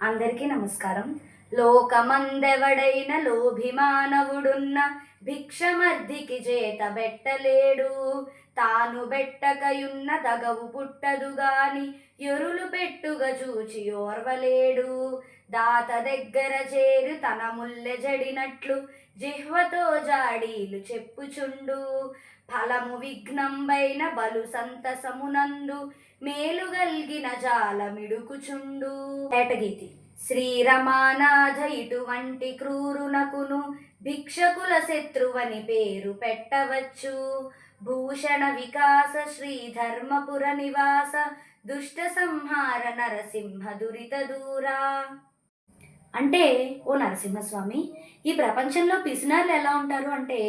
అందరికీ నమస్కారం. లోకమందెవడైన లోభిమానవుడున్న భిక్షమర్దికి చేత బెట్టలేడు. తాను బెట్టకయున్న దగవు పుట్టదు గాని ఎరులు పెట్టుగా చూచి ఓర్వలేడు. దాత దగ్గర చేరు తన ముల్లె జడినట్లు జిహ్వతో జాడీలు చెప్పుచుండు. ఫలము విఘ్నంబైన బలు సంతసమునందు మేలు గల్గిన జాలమిడుకుచుండు. ఏటగీతి? శ్రీరమానాథ ఇటువంటి క్రూరునకును భిక్షకుల శత్రువని పేరు పెట్టవచ్చు. భూషణ వికాస శ్రీ ధర్మపుర నివాస దుష్ట సంహార నరసింహ దురిత దూరా. అంటే ఓ నరసింహస్వామి ఈ ప్రపంచంలో పిసినారులు ఎలా ఉంటారు అంటే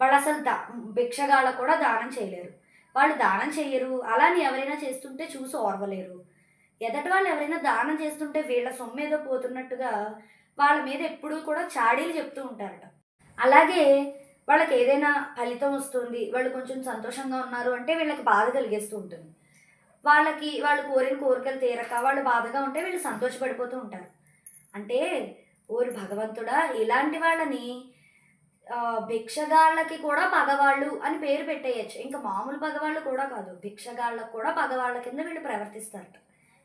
వాళ్ళు అసలు దా భిక్షగాళ్ళ కూడా దానం చేయలేరు. వాళ్ళు దానం చేయరు అలాని ఎవరైనా చేస్తుంటే చూసి ఓర్వలేరు. ఎదటి వాళ్ళు ఎవరైనా దానం చేస్తుంటే వీళ్ళ సొమ్ము ఏదో పోతున్నట్టుగా వాళ్ళ మీద ఎప్పుడూ కూడా చాడీలు చెప్తూ ఉంటారట. అలాగే వాళ్ళకి ఏదైనా ఫలితం వస్తుంది వాళ్ళు కొంచెం సంతోషంగా ఉన్నారు అంటే వీళ్ళకి బాధ కలిగేస్తూ ఉంటుంది. వాళ్ళకి వాళ్ళు కోరిన కోరికలు తీరక వాళ్ళు బాధగా ఉంటే వీళ్ళు సంతోషపడిపోతూ ఉంటారు. అంటే ఓరి భగవంతుడా ఇలాంటి వాళ్ళని భిక్షగాళ్ళకి కూడా పగవాళ్ళు అని పేరు పెట్టేయచ్చు. ఇంకా మామూలు పగవాళ్ళు కూడా కాదు భిక్షగాళ్ళకు కూడా పగవాళ్ళ కింద వీళ్ళు ప్రవర్తిస్తారట.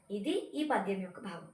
ఇది ఈ పద్యం యొక్క భావం